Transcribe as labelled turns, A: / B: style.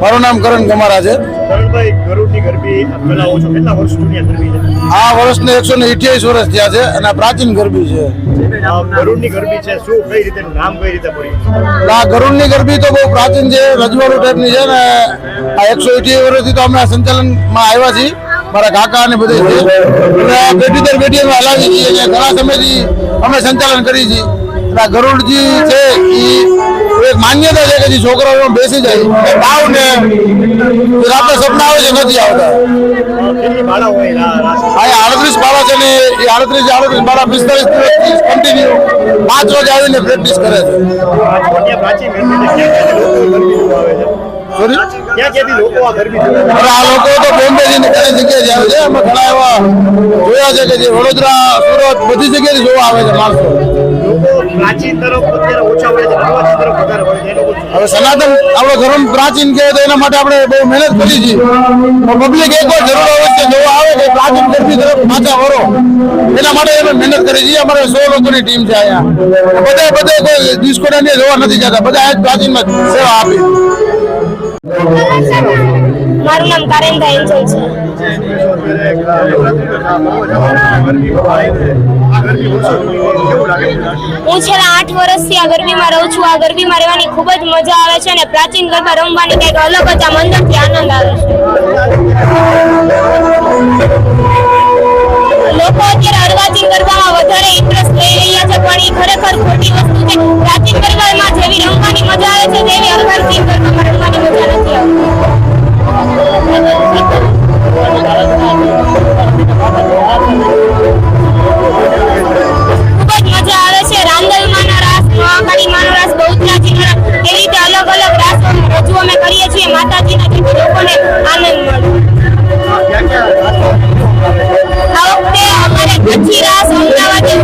A: મારું નામ કરણ કમારા છે.
B: આ
A: વર્ષને એકસો ને અઠ્યાવીસ વર્ષ થયા છે અને પ્રાચીન ગરબી છે.
B: આ ગરુડની ગરબી
A: તો બહુ પ્રાચીન છે રજવાડું ટાઈપની છે ને આ એકસો અઠ્યાવીસ વર્ષથી તો અમે સંચાલનમાં આવ્યા છીએ. મારા કાકા અને બધે પેઢી દર પેઢી અમે હલાવી છીએ. ઘણા સમયથી અમે સંચાલન કરી છીએ. ગરુડજી છે એ જે છોકરાઓ બેસી જાય. એ ભાવ ને રાતે સપના આવે છે, નથી આવતા. આ આડત્રીસ બાળા છે ને એ આડત્રીસ આડત્રીસ બાળા પિસ્તાલીસ દિવસથી કન્ટિન્યુ પાંચ વાગે આવીને પ્રેક્ટિસ કરે છે. વડોદરા, સુરત બધી જગ્યાએ જોવા આવે છે માણસો. હવે સનાતન આપણો ધર્મ પ્રાચીન કહેવાય તો એના માટે આપણે બહુ મહેનત કરી છે પબ્લિક એક વાર જરૂર છે, જોવા આવે કે પ્રાચીન ગરબી તરફ પાછા વળો. એના માટે અમે મહેનત કરી છે અમારે સો લોકોની ટીમ છે અહીંયા. બધા બધા કોઈ ડિસ્કો દાંડિયા જોવા નથી જતા. બધા પ્રાચીનમાં સેવા આપી.
C: મારું નામ કારેન્દ્ર એન્જલ છે. હું છેલ્લા આઠ વર્ષથી આ ગરબીમાં રહું છું. આ ગરબીમાં રહેવાની ખૂબ જ મજા આવે છે અને પ્રાચીન ગરબા રમવાની કંઈક અલગ જ આમ થી આનંદ આવે છે. લોકો અત્યારે અર્વાચીન ગરબામાં વધારે ઇન્ટરેસ્ટ લઈ રહ્યા છે, પણ એ ખરેખર ખોટી વસ્તુ છે પ્રાચીન ગરબામાં જેવી રમવાની મજા આવે છે మంచిగా సౌండ్ కాబట్టి